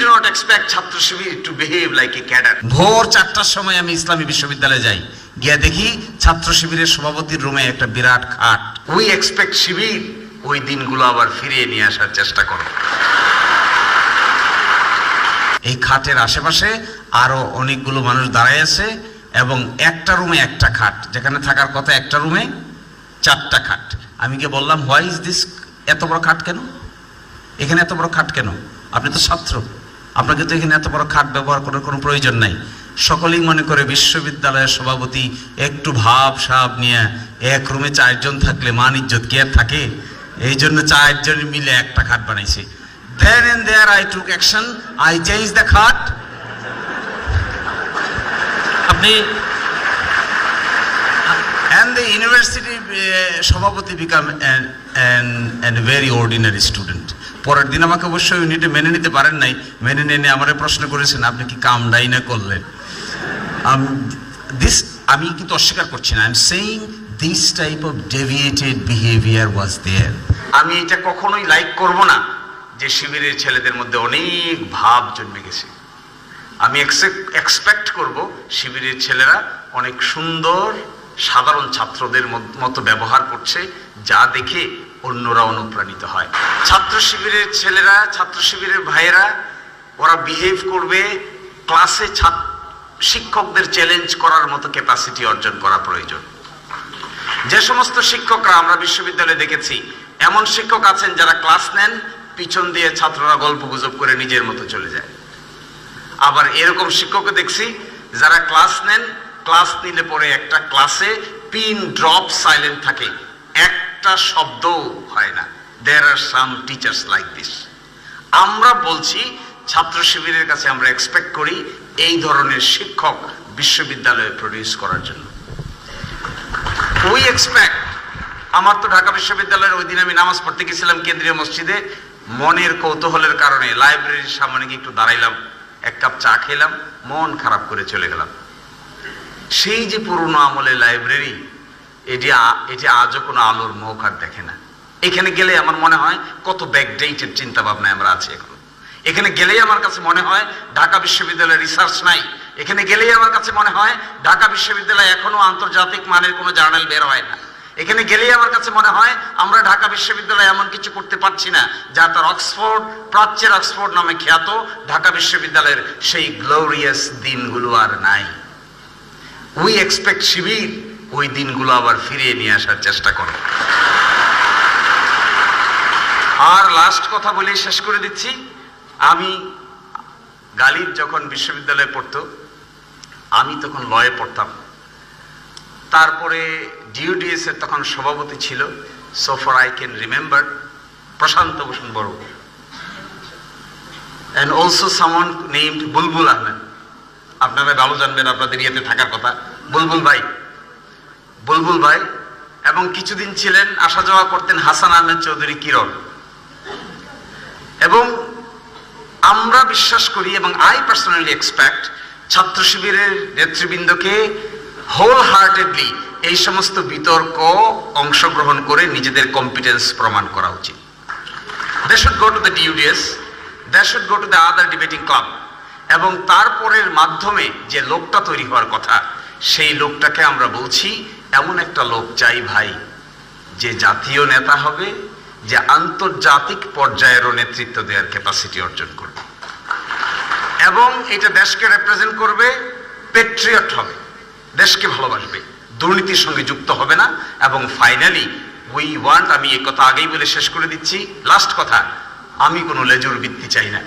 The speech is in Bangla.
do not expect ছাত্র শিবির to behave like a cadre. ভোর চারটার সময় আমি ইসলামী বিশ্ববিদ্যালয়ে যাই। দেখি ছাত্র শিবিরের সভাপতির রুমে একটা বিরাট খাট। উই এক্সপেক্ট শিবির ওই দিনগুলো আবার ফিরিয়ে নিয়ে আসার চেষ্টা করো এই খাটের আশেপাশে আরও অনেকগুলো মানুষ দাঁড়ায় আছে এবং একটা রুমে একটা খাট। যেখানে থাকার কথা একটা রুমে চারটা খাট। আমি গিয়ে বললাম হোয়াই ইজ দিস এত বড় খাট কেন? এখানে এত বড় খাট কেন? আপনি তো ছাত্র। আপনাকে তো এখানে এত বড় খাট ব্যবহার করার কোনো প্রয়োজন নাই। সকলেই মনে করে বিশ্ববিদ্যালয়ের সভাপতি একটু ভাব সাব নিয়ে এক রুমে চারজন থাকলে মান ইজ্জত কি আর থাকে? এই জন্য চারজন মিলে একটা খাট বানাইছে। Then and there I took action I change the খাট। আপনি the university uh, সভাপতি become an, an, very ordinary student পরের দিন আমাকে অবশ্যই ইউনিটে মেনে নিতে পারেন নাই। মেনে নিয়ে আমারে প্রশ্ন করেছেন আপনি কি কাম ডাইনা করলেন? দিস আমি কিন্তু অস্বীকার করছি না। I am saying this type of deviated behaviour was there আমি এটা কখনোই লাইক করব না যে শিবিরের ছেলেদের মধ্যে অনেক ভাব জন্মে গেছে। আমি এক্সপেক্ট করব শিবিরের ছেলেরা অনেক সুন্দর সাধারণ ছাত্রদের মতো ব্যবহার করছে যা দেখে অন্যরা অনুপ্রাণিত হয়। ছাত্র শিবিরের ছেলেরা, ছাত্র শিবিরের ভাইয়েরা, ওরা বিহেভ করবে ক্লাসে শিক্ষকদের চ্যালেঞ্জ করার মতো ক্যাপাসিটি অর্জন করা প্রয়োজন। যে সমস্ত শিক্ষকরা আমরা বিশ্ববিদ্যালয়ে দেখেছি, এমন শিক্ষক আছেন যারা ক্লাস নেন, পিছন দিয়ে ছাত্ররা গল্প গুজব করে নিজের মতো চলে যায়। আবার এরকম শিক্ষকও দেখছি, যারা ক্লাস নেন ক্লাস নিলে পরে একটা ক্লাসে পিন ড্রপ সাইলেন্ট থাকে। একটা শব্দও হয় না। There are some teachers like this আমরা বলছি, ছাত্র শিবিরের কাছে আমরা এক্সপেক্ট করি এই ধরনের শিক্ষক বিশ্ববিদ্যালয়ে প্রডিউস করার জন্য। উই এক্সপেক্ট আমার তো ঢাকা বিশ্ববিদ্যালয়ের ওই দিন আমি নামাজ পড়তে গেছিলাম কেন্দ্রীয় মসজিদে। মনের কৌতূহলের কারণে লাইব্রেরির সামনে গিয়ে একটু দাঁড়াইলাম, এক কাপ চা খেলাম, মন খারাপ করে চলে গেলাম। সেই যে পুরনো আমলের লাইব্রেরি এটি এটি আজও কোনো আলোর মুখ আর দেখে না। এখানে গেলে আমার মনে হয় কত ব্যাকডেটেড চিন্তা ভাবনায় আমরা আছি এখন। এখানে গেলেই আমার কাছে মনে হয় ঢাকা বিশ্ববিদ্যালয়ের রিসার্চ নাই। এখানে গেলেই আমার কাছে মনে হয় ঢাকা বিশ্ববিদ্যালয় এখনও আন্তর্জাতিক মানের কোনো জার্নাল বের হয় না। এখানে গেলেই আমার কাছে মনে হয় আমরা ঢাকা বিশ্ববিদ্যালয়ে এমন কিছু করতে পারছি না, যা তার অক্সফোর্ড, প্রাচ্যের অক্সফোর্ড নামে খ্যাত ঢাকা বিশ্ববিদ্যালয়ের সেই গ্লোরিয়াস দিনগুলো আর নাই। উই এক্সপেক্ট শিবির ওই দিনগুলো আবার ফিরিয়ে নিয়ে আসার চেষ্টা করো। আর লাস্ট কথা বলে শেষ করে দিচ্ছি। আমি গালিব যখন বিশ্ববিদ্যালয়ে পড়তো, আমি তখন লয়ে পড়তাম। তারপরে ডিউডিএস এর তখন সভাপতি ছিল so far I can remember Prashant Bhushan বড়। And also someone named Bulbul Ahmed. আপনারা ভালো জানবেন, আপনাদের ইয়েতে থাকার কথা। বুলবুল ভাই। বুলবুল ভাই এবং কিছুদিন ছিলেন আসা যাওয়া করতেন হাসান আহমেদ চৌধুরী কিরণ। এবং আমরা বিশ্বাস করি এবং আই পার্সোনালি এক্সপেক্ট ছাত্র শিবিরের নেতৃবৃন্দকে হোল হার্টেডলি এই সমস্ত বিতর্ক অংশগ্রহণ করে নিজেদের কম্পিটেন্স প্রমাণ করা উচিত। They should go to the DUDS they should go to the other debating club এবং তারপরের মাধ্যমে যে লোকটা তৈরি হওয়ার কথা, সেই লোকটাকে আমরা বলছি এমন একটা লোক চাই ভাই, যে জাতীয় নেতা হবে, যে আন্তর্জাতিক পর্যায়েরও নেতৃত্ব দেওয়ার ক্যাপাসিটি অর্জন করবে। এবং এটা দেশকে রিপ্রেজেন্ট করবে পেট্রিয়ট হবে, দেশকে ভালোবাসবে, দুর্নীতির সঙ্গে যুক্ত হবে না, এবং ফাইনালি উই ওয়ান্ট আমি এই কথা আগেই বলে শেষ করে দিচ্ছি লাস্ট কথা, আমি কোনো লেজুর বৃত্তি চাই না।